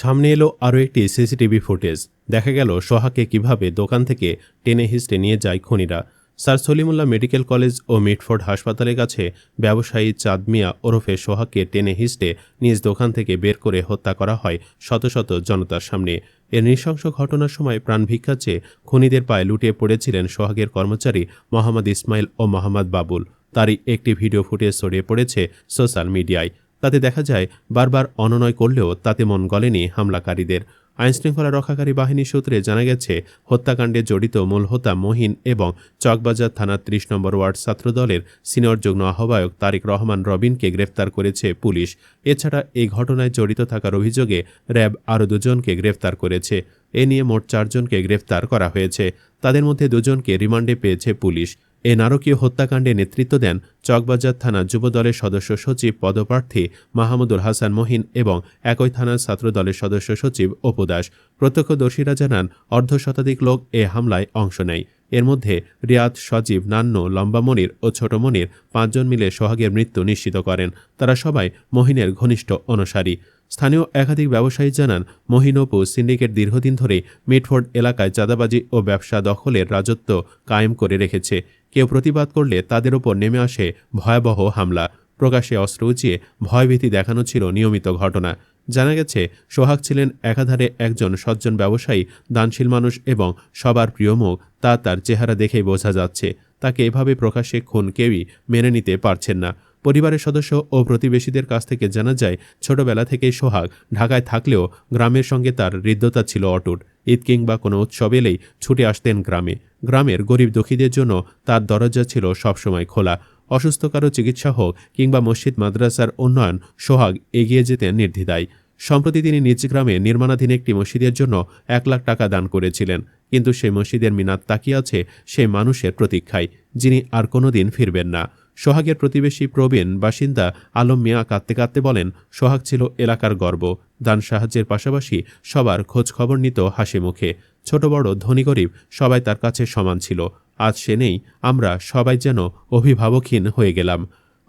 সামনে এলো আরও একটি সিসিটিভি ফুটেজ। দেখা গেল সোহাকে কীভাবে দোকান থেকে টেনে হিস্টে নিয়ে যায় খুনিরা। স্যার সলিমুল্লাহ মেডিকেল কলেজ ও মিটফোর্ড হাসপাতালের কাছে ব্যবসায়ী চাঁদ মিয়া ওরফে সোহাগকে টেনে হিস্টে নিজ দোকান থেকে বের করে হত্যা করা হয় শত শত জনতার সামনে। এর নৃশংস ঘটনার সময় প্রাণ ভিক্ষা চেয়ে খুনিদের পায়ে লুটিয়ে পড়েছিলেন সোহাগের কর্মচারী মোহাম্মদ ইসমাইল ও মোহাম্মদ বাবুল। তারই একটি ভিডিও ফুটেজ ছড়িয়ে পড়েছে সোশ্যাল মিডিয়ায়। তাতে দেখা যায়, বারবার অননয় করলেও তাতে মন গলেনি হামলাকারীদের। আইনশৃঙ্খলা রক্ষাকারী বাহিনী সূত্রে জানা গেছে, হত্যাকাণ্ডে জড়িত মূল হোতা মহিন এবং চকবাজার থানার ত্রিশ নম্বর ওয়ার্ড ছাত্রদলের সিনিয়র যুগ্ম আহ্বায়ক তারিক রহমান রবিনকে গ্রেফতার করেছে পুলিশ। এছাড়া এই ঘটনায় জড়িত থাকার অভিযোগে র্যাব আরও দুজনকে গ্রেফতার করেছে। এ নিয়ে মোট চারজনকে গ্রেফতার করা হয়েছে। তাদের মধ্যে দুজনকে রিমান্ডে পেয়েছে পুলিশ। এ নারকীয় হত্যাকাণ্ডে নেতৃত্ব দেন চকবাজার থানা যুবদলের সদস্য সচিব পদপ্রার্থী মাহমুদুল হাসান মহিন এবং একই থানার ছাত্রদলের সদস্য সচিব অপু দাস। প্রত্যক্ষদর্শীরা জানান, অর্ধ শতাধিক লোক এ হামলায় অংশ নেয়। এর মধ্যে রিয়াদ সজীব, নান্ন, লম্বা মনির ও ছোট মনির পাঁচজন মিলে সোহাগের মৃত্যু নিশ্চিত করেন। তারা সবাই মহিনের ঘনিষ্ঠ অনুসারী। স্থানীয় একাধিক ব্যবসায়ী জানান মহিনপু সিন্ডিকেট দীর্ঘদিন ধরে মিটফোর্ড এলাকায় চাঁদাবাজি ও ব্যবসা দখলের রাজত্ব কায়েম করে রেখেছে। কেউ প্রতিবাদ করলে তাদের ওপর নেমে আসে ভয়াবহ হামলা। প্রকাশ্যে অস্ত্র উঁচিয়ে ভয়ভীতি দেখানো ছিল নিয়মিত ঘটনা। জানা গেছে, সোহাগ ছিলেন একাধারে একজন সজ্জন ব্যবসায়ী, দানশীল মানুষ এবং সবার প্রিয় মুখ। তা তার চেহারা দেখেই বোঝা যাচ্ছে। তাকে এভাবে প্রকাশ্যে খুন কেউই মেনে নিতে পারছেন না। পরিবারের সদস্য ও প্রতিবেশীদের কাছ থেকে জানা যায়, ছোটবেলা থেকেই সোহাগ ঢাকায় থাকলেও গ্রামের সঙ্গে তার হৃদ্যতা ছিল অটুট। ঈদ কিংবা কোনো উৎসব এলেই ছুটে আসতেন গ্রামে। গ্রামের গরিব দুঃখীদের জন্য তার দরজা ছিল সবসময় খোলা। অসুস্থ কারও চিকিৎসা হোক কিংবা মসজিদ, মাদ্রাসার উন্নয়ন, সোহাগ এগিয়ে যেতেন নির্দ্বিধায়। সম্প্রতি তিনি নিজ গ্রামে নির্মাণাধীন একটি মসজিদের জন্য এক লাখ টাকা দান করেছিলেন। কিন্তু সেই মসজিদের মিনার তাকিয়ে আছে সেই মানুষের প্রতীক্ষায়, যিনি আর কোনোদিন ফিরবেন না। সোহাগের প্রতিবেশী প্রবীণ বাসিন্দা আলম মিয়া কাঁদতে কাঁদতে বলেন, সোহাগ ছিল এলাকার গর্ব। দান সাহায্যের পাশাপাশি সবার খোঁজ খবর নিত হাসি মুখে। ছোট বড় ধনী গরিব সবাই তার কাছে সমান ছিল। আজ সে নেই, আমরা সবাই যেন অভিভাবকহীন হয়ে গেলাম।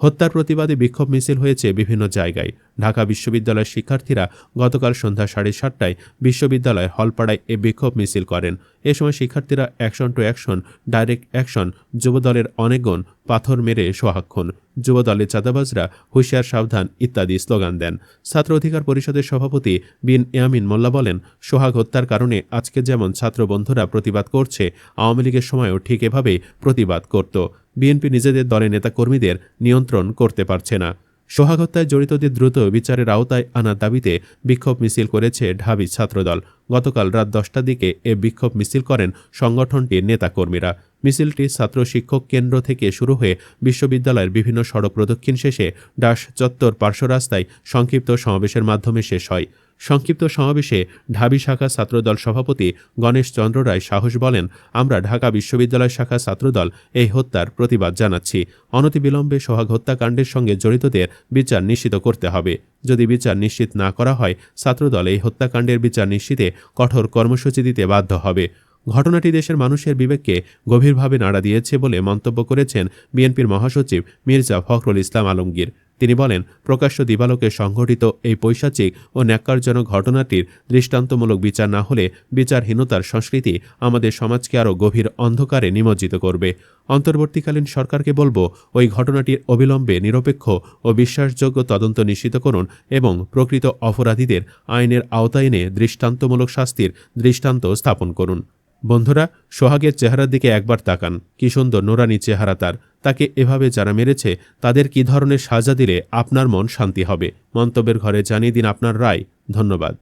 হত্যার প্রতিবাদে বিক্ষোভ মিছিল হয়েছে বিভিন্ন জায়গায়। ঢাকা বিশ্ববিদ্যালয়ের শিক্ষার্থীরা গতকাল সন্ধ্যা সাড়ে সাতটায় বিশ্ববিদ্যালয় হলপাড়ায় এ বিক্ষোভ মিছিল করেন। এ সময় শিক্ষার্থীরা action to action, direct action, যুবদলের অনেকগণ পাথর মেরে সোহাক্ষণ যুবদলের চাঁদাবাজরা, হুঁশিয়ার, সাবধান ইত্যাদি স্লোগান দেন। ছাত্র অধিকার পরিষদের সভাপতি বিন ইয়ামিন মোল্লা বলেন, সোহাগ হত্যার কারণে আজকে যেমন ছাত্র বন্ধুরা প্রতিবাদ করছে, আওয়ামী লীগের সময়ও ঠিক এভাবেই প্রতিবাদ করত। বিএনপি নিজেদের দলের নেতাকর্মীদের নিয়ন্ত্রণ করতে পারছে না। সোহাগ হত্যায় জড়িতদের দ্রুত বিচারের আওতায় আনার দাবিতে বিক্ষোভ মিছিল করেছে ঢাবি ছাত্রদল। গতকাল রাত দশটার দিকে এ বিক্ষোভ মিছিল করেন সংগঠনটির নেতাকর্মীরা। মিছিলটি ছাত্র শিক্ষক কেন্দ্র থেকে শুরু হয়ে বিশ্ববিদ্যালয়ের বিভিন্ন সড়ক প্রদক্ষিণ শেষে ডাস চত্বর পার্শ্ব রাস্তায় সংক্ষিপ্ত সমাবেশের মাধ্যমে শেষ হয়। সংক্ষিপ্ত সমাবেশে ঢাবি শাখা ছাত্রদল সভাপতি গণেশ চন্দ্র রায় সাহস বলেন, আমরা ঢাকা বিশ্ববিদ্যালয় শাখা ছাত্রদল এই হত্যার প্রতিবাদ জানাচ্ছি। অনতিবিলম্বে সোহাগ হত্যাকাণ্ডের সঙ্গে জড়িতদের বিচার নিশ্চিত করতে হবে। যদি বিচার নিশ্চিত না করা হয়, ছাত্রদল এই হত্যাকাণ্ডের বিচার নিশ্চিতে কঠোর কর্মসূচি দিতে বাধ্য হবে। ঘটনাটি দেশের মানুষের বিবেককে গভীরভাবে নাড়া দিয়েছে বলে মন্তব্য করেছেন বিএনপির মহাসচিব মির্জা ফখরুল ইসলাম আলমগীর। তিনি বলেন, প্রকাশ্য দিবালোকে সংঘটিত এই পৈশাচিক ও ন্যাক্কারজনক ঘটনাটির দৃষ্টান্তমূলক বিচার না হলে বিচারহীনতার সংস্কৃতি আমাদের সমাজকে আরও গভীর অন্ধকারে নিমজ্জিত করবে। অন্তর্বর্তীকালীন সরকারকে বলব, ওই ঘটনাটির অবিলম্বে নিরপেক্ষ ও বিশ্বাসযোগ্য তদন্ত নিশ্চিত করুন এবং প্রকৃত অপরাধীদের আইনের আওতায় এনে দৃষ্টান্তমূলক শাস্তির দৃষ্টান্ত স্থাপন করুন। বন্ধুরা, সোহাগের চেহারার দিকে একবার তাকান। কি সুন্দর নোরানি চেহারা তার। তাকে এভাবে যারা মেরেছে, তাদের কি ধরনের সাজা দিলে আপনার মন শান্তি হবে? মন্তব্যের ঘরে জানিয়ে দিন আপনার রায়। ধন্যবাদ।